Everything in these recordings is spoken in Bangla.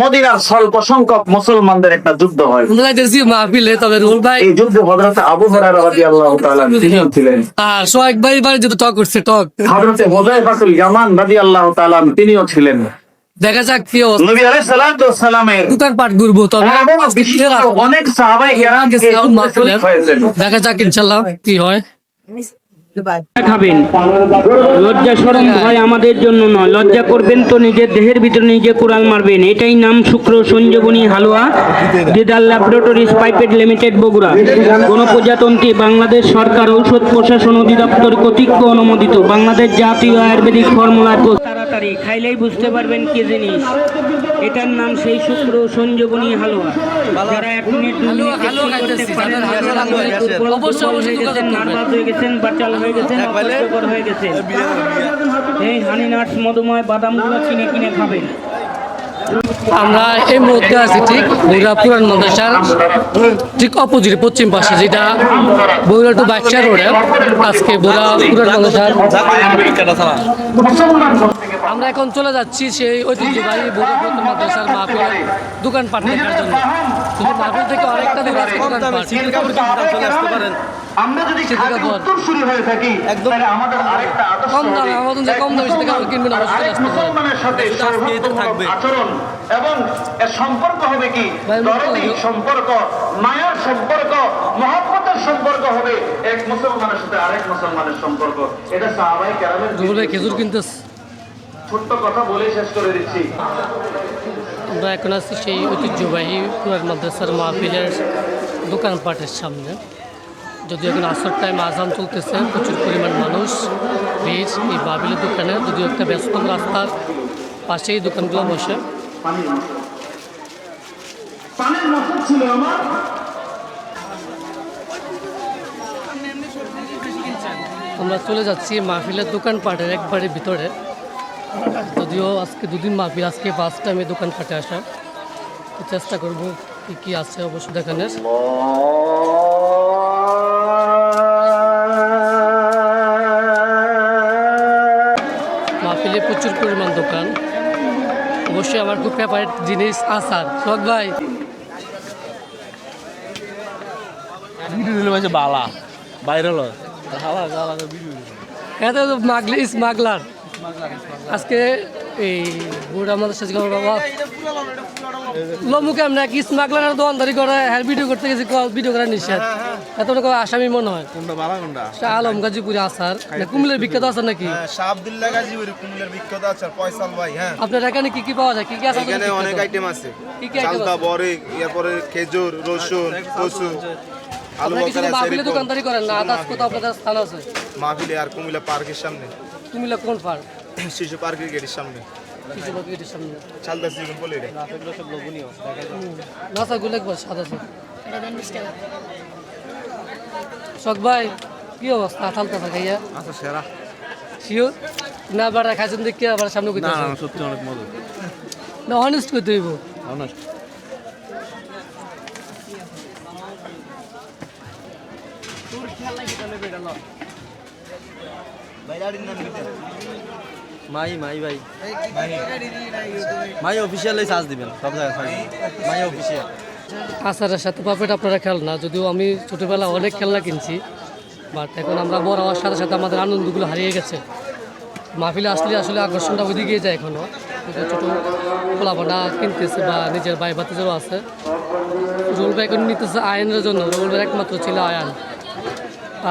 মদিনার স্বল্প সংখ্যক মুসলমানদের একটা যুদ্ধ হয়। মাহফিলে তবে রুল ভাই। এই যুদ্ধে হযরত আবু হুরায়রা রাদিয়াল্লাহু তাআলা তিনিও ছিলেন। আর সোহাগ ভাই বাড়ি যেহেতু টক করছে টক। হযরত হুযায়ফাতুল ইয়ামান রাদিয়াল্লাহু তাআলা তিনিও ছিলেন। দেখা যাক কি অবস্থা। নবী আলাইহিস সালাতু ওয়াস সালামের দোকান পাট ঘুরবো তবে অনেক সাহাবায়ে কেরাম দেখা যাক কি হয়। খাবেন। লজ্জা সরম ভয় আমাদের জন্য নয়। লজ্জা করবেন তো নিজের দেহের ভিতরে নিজে কোরাল মারবেন। এটাই নাম Shukra Sanjibani Halua Didar laboratories private limited Bogura. গণপ্রজাতন্ত্রী বাংলাদেশ সরকার ঔষধ প্রশাসন অধিদপ্তর কর্তৃক অনুমোদিত। বাংলাদেশ জাতীয় আয়ুর্বেদিক ফর্মুলা তাড়াতাড়ি খাইলেই বুঝতে পারবেন কি জিনিস। এটার নাম সেই শুক্র সঞ্জীবনী হালুয়া। যারা এক মিনিট দু করতে পারেন হয়ে গেছেন, যোগাযোগ নার্ভাস হয়ে গেছেন বাচাল হয়ে গেছেন হয়ে গেছেন এই হানি নাটস মধুময় বাদামগুলো কিনে কিনে খাবেন আমরা এই মুহূর্তে আছি ঠিক বগুড়া পুরান মাদ্রাসার ঠিক অপোজিট পশ্চিম পাশে যেটা বগুড়া টু বাচ্চা রোডে। আজকে পুরান মাদ্রাসার আমরা এখন চলে যাচ্ছি সেই ঐতিহ্যবাহী বগুড়া পুরান মাদ্রাসার দোকান পাট দেখার জন্য। মাহফিল থেকে অনেকটা দূর আজকে দোকান পাট। আমরা যদি খাঁটি উত্তরসূরি হয়ে থাকি তাহলে আমাদের আরেকটা আদর্শ কম দামে। আমাদের যে কম দামে সেটা কারণ কিনবেন অবশ্যই আরেক আসতে পারেন মুসলমানের সাথে সৌহার্দ্যমূলক আচরণ এবং এর সম্পর্ক হবে কি? দরদি সম্পর্ক মায়ার সম্পর্ক মহব্বতের সম্পর্ক হবে এক মুসলমানের সাথে আরেক মুসলমানের সম্পর্ক। এটা সাহাবাই কেরামের খেজুর ছোট্ট কথা বলে শেষ করে দিচ্ছি। আমরা এখন আছি সেই ঐতিহ্যবাহী পুরান মাদ্রাসার মাহফিলের দোকানপাটের সামনে। যদিও এখন আসর টাইম আজান চলতেছে প্রচুর পরিমাণ মানুষ ভিড় এই বাবিলের দোকানে। যদিও একটা ব্যস্তম রাস্তার পাশেই দোকানগুলো বসে। ছিল আমরা। চলে যাচ্ছি মাহফিলের দোকানপাটের একবারে ভিতরে। যদিও আজকে দুদিন মাহফিল আজকে ফার্স্ট টাইমে দোকানপাটে আসা। চেষ্টা করব কী কী আছে অবশ্য দেখানোর। প্রচুর পরিমাণ দোকান। অবশ্যই আমার খুব ফেভারিট জিনিস আচার। সব ভাই। বালা। ভাইরাল এত মাগলি স্মাগলার আজকে এই বুড়া বাবা। লমুকে আমরা কি স্মাগলার করে হ্যাঁ ভিডিও করতে গেছি ভিডিও নিষেধ। এত টাকা আসামি মনে হয়। শাহ আলম গাজীপুরে আসার। কুমিল্লার বিখ্যাত আসার নাকি? হ্যাঁ, শাহ আব্দুল্লাহ গাজীপুরি কুমিল্লার বিখ্যাত পয়সাল ভাই হ্যাঁ। আপনার এখানে কি কি পাওয়া যায়? কি কি আছে এখানে অনেক আইটেম আছে। কি কি? বরে এরপরে খেজুর রসুন কচু। আলু বকরা মাহফিলে দোকানদারি করেন না? আদার্স কোথাও আপনাদের স্থান আছে? মাহফিলে আর কুমিল্লা পার্কের সামনে। কুমিল্লা কোন ফার শিশু পার্কের গেটের সামনে। কিছু লোক এটির সামনে। চালতা সিগুন বলে রে নাসা গুলো একবার সাদা আছে শখ ভাই কি অবস্থা? থালতা থাকাইয়া আচ্ছা সেরা। শিওর? না বাড়া খাইছেন দেখি আবার সামনে কইতে না না, সত্যি অনেক মজা না অনেস্ট কইতে হইব। Honest। মাই মাই ভাই। মাই অফিসিয়াল চার্জ দিবেন সব জায়গায় মাই অফিসিয়াল আচারের সাথে পাপেট আপনারা খেল না যদিও আমি ছোটোবেলা অনেক খেলনা কিনছি বাট এখন আমরা বড় হওয়ার সাথে সাথে আমাদের আনন্দগুলো হারিয়ে গেছে। মাহফিলে আসলে আসলে আকর্ষণটা ওইদিকে যায় এখনও ছোটো পোলাপাটা কিনতেছে বা নিজের ভাই ভাতিজারও আছে। রুল ভাই এখন নিতেছে আয়নের জন্য রুল ভাই একমাত্র ছিল আয়ান।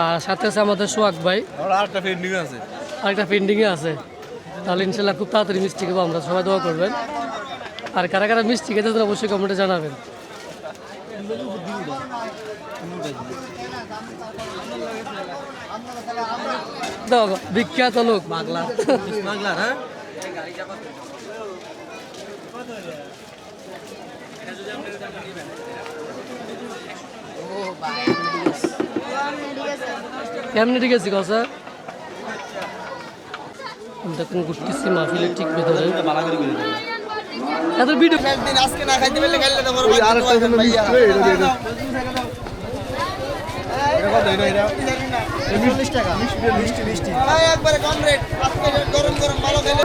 আর সাথে আছে আমাদের সোহাগ ভাই। আরেকটা পেন্ডিং আছে। আরেকটা পেন্ডিংয়ে আছে। তাহলে ইনশাল্লাহ খুব তাড়াতাড়ি মিষ্টি খাব আমরা সবাই দোয়া করবেন। আর কারা কারা মিষ্টি খেতে চান অবশ্যই কমেন্টে জানাবেন। দাও বিখ্যাত লোক। বাংলা পাগলা হ্যাঁ? কেমনি ঠিক আছে কথা দেখুন ঘুরতেছি মাহফিলের ঠিক ভেতরে। তো করে আর দেবে এত ভিডিও একবারে কম রেট। গরম গরম ভালো খেলে